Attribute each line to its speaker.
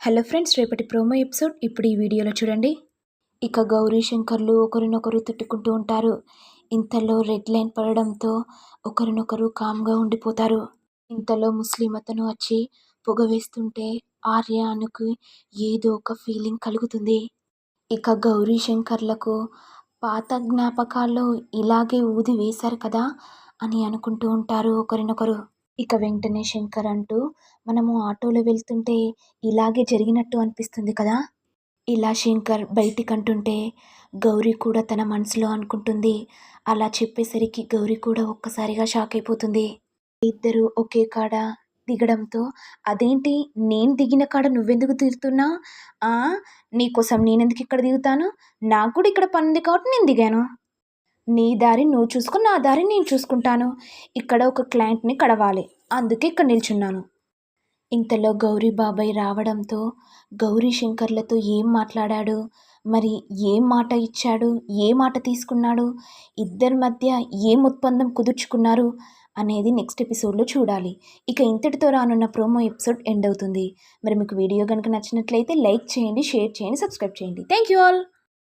Speaker 1: Hello friends రేపటి promo episode ఇప్పుడు ఈ వీడియోలో చూడండి. ఇక గౌరీ శంకర్లు ఒకరినొకరు తిట్టుకుంటూ ఉంటారు. ఇంతలో రెడ్ లైన్ పడడంతో ఒకరినొకరు కామ్గా ఉండిపోతారు. ఇంతలో ముస్లిం అతను వచ్చి పొగ వేస్తుంటే ఆర్యానికి ఏదో ఒక ఫీలింగ్ కలుగుతుంది. ఇక గౌరీ శంకర్లకు పాత జ్ఞాపకాల్లో ఇలాగే ఊది వేశారు కదా అని అనుకుంటూ ఉంటారు ఒకరినొకరు. ఇక వెంటనే శంకర్ అంటూ మనము ఆటోలో వెళ్తుంటే ఇలాగే జరిగినట్టు అనిపిస్తుంది కదా ఇలా శంకర్ బయటికి అంటుంటే గౌరీ కూడా తన మనసులో అనుకుంటుంది. అలా చెప్పేసరికి గౌరీ కూడా ఒక్కసారిగా షాక్ అయిపోతుంది. ఇద్దరు ఒకే కాడ దిగడంతో అదేంటి? నేను దిగిన కాడ నువ్వెందుకు దిగుతున్నా నీకోసం నేనెందుకు ఇక్కడ దిగుతాను? నాకు కూడా ఇక్కడ పని ఉంది కాబట్టి నేను దిగాను. నీ దారి నువ్వు చూసుకుని నా దారి నేను చూసుకుంటాను. ఇక్కడ ఒక క్లయింట్ని కడవాలి. అందుకే ఇక్కడ నిల్చున్నాను. ఇంతలో గౌరీ బాబాయ్ రావడంతో గౌరీ శంకర్లతో ఏం మాట్లాడాడు? మరి ఏం మాట ఇచ్చాడు? ఏ మాట తీసుకున్నాడు? ఇద్దరి మధ్య ఏం ఒప్పందం కుదుర్చుకున్నారు? అనేది నెక్స్ట్ ఎపిసోడ్లో చూడాలి. ఇక ఇంతటితో రానున్న ప్రోమో ఎపిసోడ్ ఎండ్ అవుతుంది. మరి మీకు వీడియో కనుక నచ్చినట్లయితే లైక్ చేయండి షేర్ చేయండి సబ్స్క్రైబ్ చేయండి. Thank you all!